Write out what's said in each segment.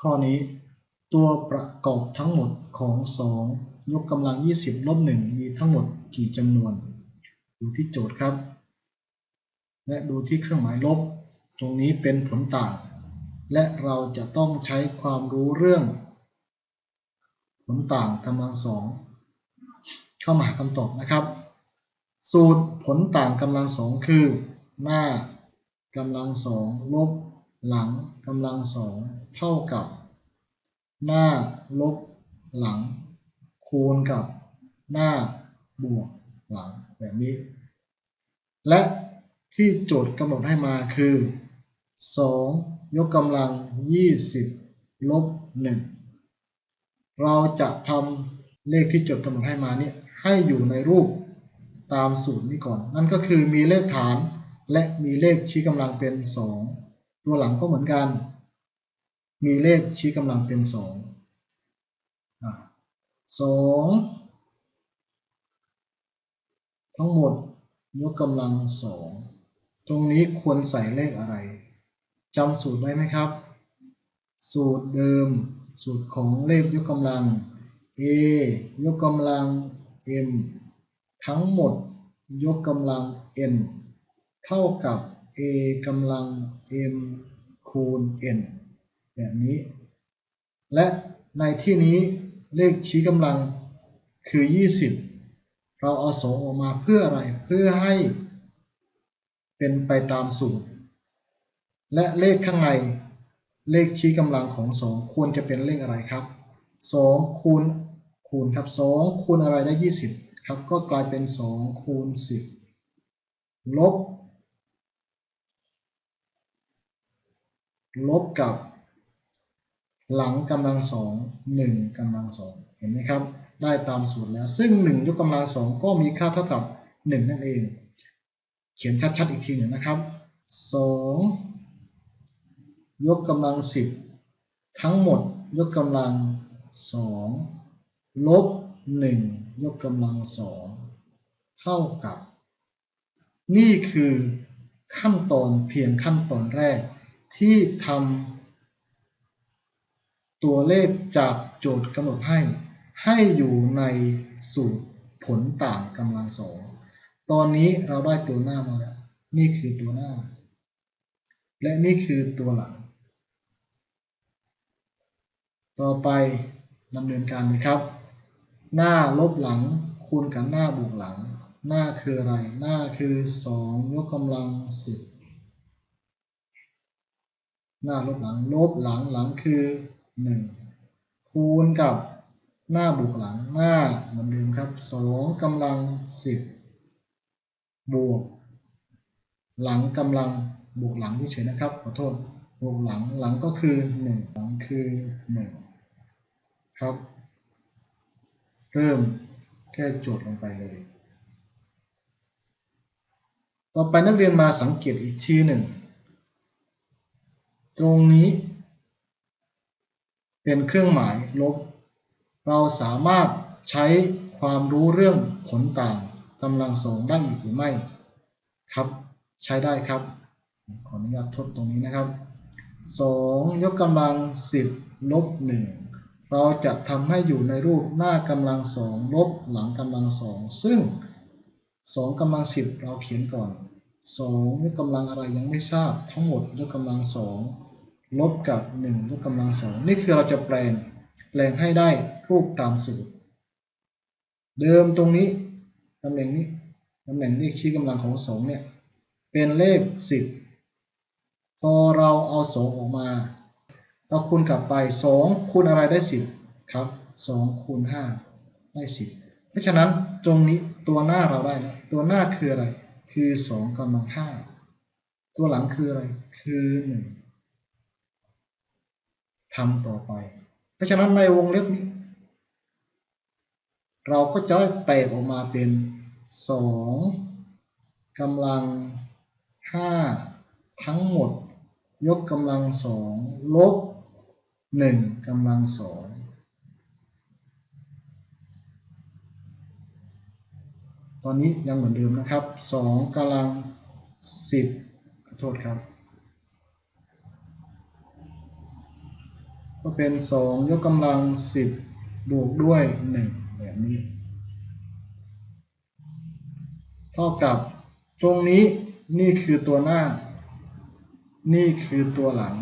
ข้อนี้ ตัวประกอบทั้งหมดของ 2 ยกกำลัง 20ลบ1มีทั้งหมดกี่จำนวน ดูที่โจทย์ครับ และดูที่เครื่องหมายลบ ตรงนี้เป็นผลต่าง และเราจะต้องใช้ความรู้เรื่อง ผลต่างกำลังสองเข้ามาหาคำตอบนะครับ สูตรผลต่างกำลังสองคือ หน้ากำลังสองลบ หลังกำลังสองเท่ากับ หน้าลบหลัง คูณกับหน้าบวกหลังแบบนี้ และที่โจทย์กำหนดให้มาคือ 2 ยกกำลัง 20 ลบ 1 เราจะทำเลขที่โจทย์กำหนดให้มานี่ให้อยู่ในรูปตามสูตรนี้ก่อน นั่นก็คือมีเลขฐานและมีเลขชี้กำลังเป็น 2 ตัวหลังก็เหมือนกัน มีเลขชี้กำลังเป็น2อะสองทั้งหมดยกกำลังสองตรงนี้ควรใส่เลขอะไรจำสูตรได้ไหมครับ สูตรเดิม สูตรของเลขยกกำลัง a ยกกำลัง m ทั้งหมดยกกำลัง n เท่ากับ a กำลัง m คูณ n แบบนี้ และในที่นี้เลขชี้กำลังคือ 20 เราเอา2ออกมาเพื่ออะไร เพื่อให้เป็นไปตามสูตร และเลขข้างในเลขชี้กำลังของ 2 ควรจะเป็นเลขอะไรครับ 2 คูณคูณครับ 2 คูณอะไรได้ 20 ครับ ก็กลายเป็น 2 คูณ 10 ลบ ลบกับ หลังกำลังสองหนึ่งกำลังสองเห็นไหมครับ ได้ตามสูตรแล้ว ซึ่ง1ยกกำลังสองก็มีค่าเท่ากับ1นั่นเอง เขียนชัดๆอีกทีหนึ่งนะครับ2ยกกำลัง10ทั้งหมดยกกำลัง2ลบ1ยกกำลัง2เท่ากับ นี่คือขั้นตอนเพียงขั้นตอนแรก ที่ทำตัวเลขจากโจทย์กำหนดให้ ให้อยู่ในสูตรผลต่างกำลังสองตอนนี้เราได้ตัวหน้ามาแล้ว นี่คือตัวหน้า และนี่คือตัวหลัง ต่อไปดำเนินการนะครับ หน้าลบหลังคูณกับหน้าบวกหลัง หน้าคืออะไร หน้าคือ 2 ยกกำลัง 10 หน้าลบหลัง ลบหลังหลังคือ1คูณกับหน้าบวกหลังหน้าเหมือนเดิมครับ2กำลัง10บวก หลังกำลังบวกหลังที่เฉยนะครับขอโทษบวกหลังหลังก็คือ1หลังคือ1ครับ เริ่มแก้โจทย์ลงไปเลย ต่อไปนักเรียนมาสังเกตอีกทีหนึ่ง ตรงนี้ เป็นเครื่องหมายลบ เราสามารถใช้ความรู้เรื่องผลต่างกำลังสองได้อีกหรือไม่ครับ ใช้ได้ครับ ขออนุญาตทดตรงนี้นะครับ 2 ยกกำลัง 10 ลบ 1 เราจะทำให้อยู่ในรูปหน้ากำลังสองลบหลังกำลังสองซึ่ง 2กำลัง 10 เราเขียนก่อน 2 ยกกำลังอะไรยังไม่ทราบทั้งหมดยกกำลังสอง ลบกับ1ยกกำลังสองนี่คือเราจะแปลงแปลงให้ได้รูปตามสูตร เดิมตรงนี้ตำแหน่งนี้ตำแหน่งเลขชี้กำลังของ2เนี่ยเป็นเลข 10 พอเราเอา2ออกมาเราคูณกลับไป 2 คูณอะไรได้ 10 ครับ 2 คูณ 5 ได้ 10 เพราะฉะนั้นตรงนี้ตัวหน้าเราได้แล้วตัวหน้าคืออะไร คือ 2กำลัง5ตัวหลังคืออะไร คือ 1 ทำต่อไป เพราะฉะนั้นในวงเล็บนี้ เราก็จะแตกออกมาเป็น2กำลัง5ทั้งหมด ยกกำลังสองลบหนึ่งกำลังสองตอนนี้ยังเหมือนเดิมนะครับสองกำลังสิบขอโทษครับ ต ก็เป็น 2 ยกกำลัง 10 บวกด้วย 1 แบบนี้ เท่ากับตรงนี้นี่คือตัวหน้า นี่คือตัวหลัง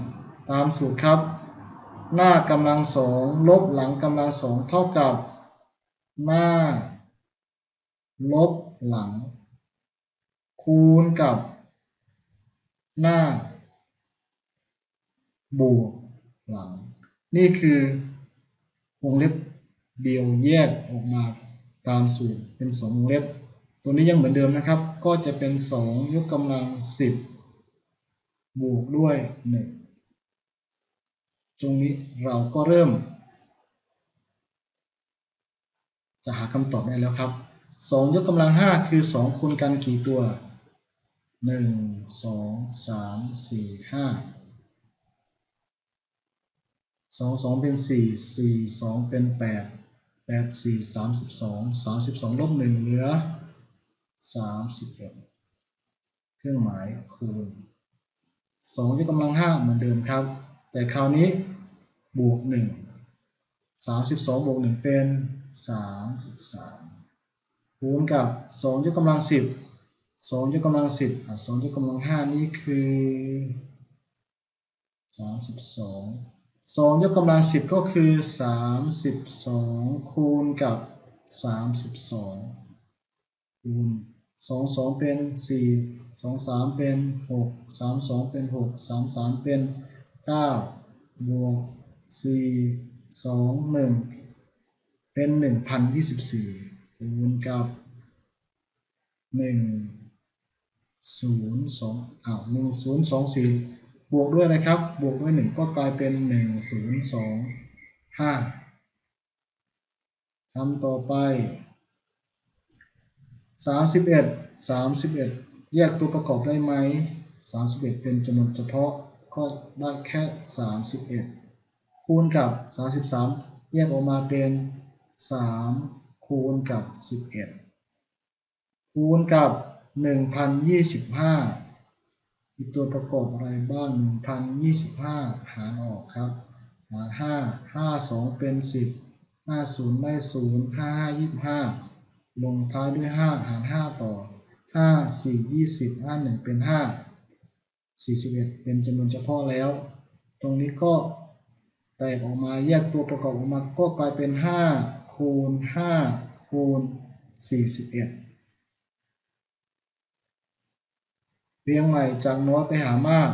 ตามสูตรครับ หน้ากำลังสองลบหลังกำลังสองเท่ากับ หน้า ลบหลัง คูณกับ หน้า บวกหลัง นี่คือวงเล็บเดียวแยกออกมาตามสูตรเป็นสองวงเล็บ ตัวนี้ยังเหมือนเดิมนะครับ ก็จะเป็น 2 ยกกำลัง 10 บวกด้วย 1 ตรงนี้เราก็เริ่ม จะหาคำตอบได้แล้วครับ 2 ยกกำลัง 5 คือ 2คูณกันกี่ตัว 1 2 3 4 5 สองสองเป็นสี่สี่สองเป็นแปดแปดสี่สามสิบสองสามสิบสองลบหนึ่งเหลือสามสิบเอ็ดเครื่องหมายคูณสองยกกำลังห้าเหมือนเดิมครับ แต่คราวนี้บวกหนึ่งสามสิบสองบวกหนึ่งเป็นสามสิบสามคูณกับสองยกกำลังสิบสองยกกำลังสิบสองยกกำลังห้านี่คือสามสิบสอง สองยกกำลังสิบก็คือสามสิบสองคูณกับสามสิบสองคูณสองสองเป็นสี่สองสามเป็นหกสามสองเป็นหกสามสามเป็นเก้าบวกสี่สองหนึ่งเป็นหนึ่งพันยี่สิบสี่คูณกับหนึ่งศูนย์สองอ้าวหนึ่งศูนย์สองสี่ บวกด้วยนะครับ บวกด้วย 1 ก็กลายเป็น 1 0 2 5ทำต่อไป 31 31 แยกตัวประกอบได้ไหม 31 เป็นจำนวนเฉพาะ ก็ได้แค่ 31 คูณกับ 33 แยกออกมาเป็น 3 คูณกับ 11 คูณกับ 1,025 มีตัวประกอบอะไรบ้าง1,025 หารออกครับ หาร5 5 2 เป็น 10 50 ได้ 0 55 25 ลงท้ายด้วย 5 หาร 5 ต่อ 5 4 20 51 เป็น 5 41 เป็นจำนวนเฉพาะแล้ว ตรงนี้ก็แตกออกมาแยกตัวประกอบออกมาก็กลายเป็น 5 คูณ 5 คูณ 41 เรียงใหม่จากน้อยไปหามาก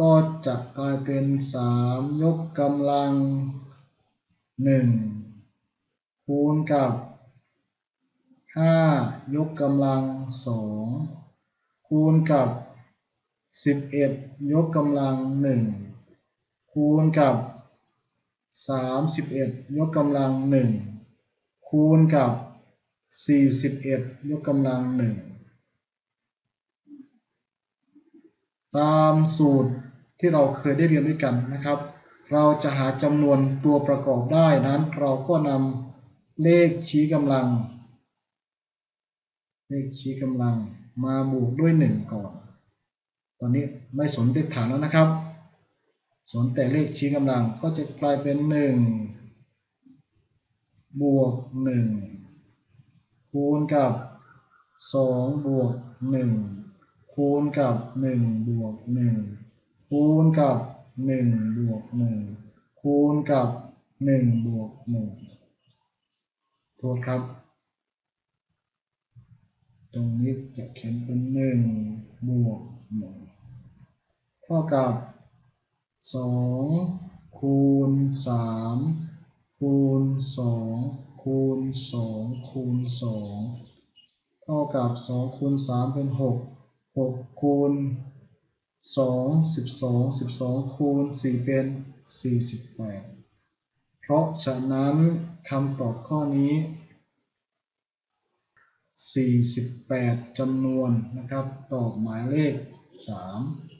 ก็จะกลายเป็น 3 ยกกำลัง 1 คูณกับ 5 ยกกำลัง 2 คูณกับ 11 ยกกำลัง 1 คูณกับ 31 ยกกำลัง 1 คูณกับ 41 ยกกำลัง 1 ตามสูตรที่เราเคยได้เรียนด้วยกันนะครับ เราจะหาจำนวนตัวประกอบได้นั้น เราก็นำเลขชี้กำลัง เลขชี้กำลังมาบวกด้วย 1 ก่อน ตอนนี้ไม่สนเลขฐานแล้วนะครับ สนแต่เลขชี้กำลังก็จะกลายเป็น 1 บวก 1 คูณกับ 2 บวก 1 คูณกับ1บวก1คูณกับ1บวก1คูณกับ1บวก1โทษครับ ตรงนี้จะเขียนเป็น1บวก1เท่ากับ2คูณ3คูณ2คูณ2คูณ2เท่ากับ2คูณ3เป็น 6 6คูณ2 12 12คูณ4เป็น48เพราะฉะนั้นคำตอบข้อนี้48จำนวนนะครับตอบหมายเลข3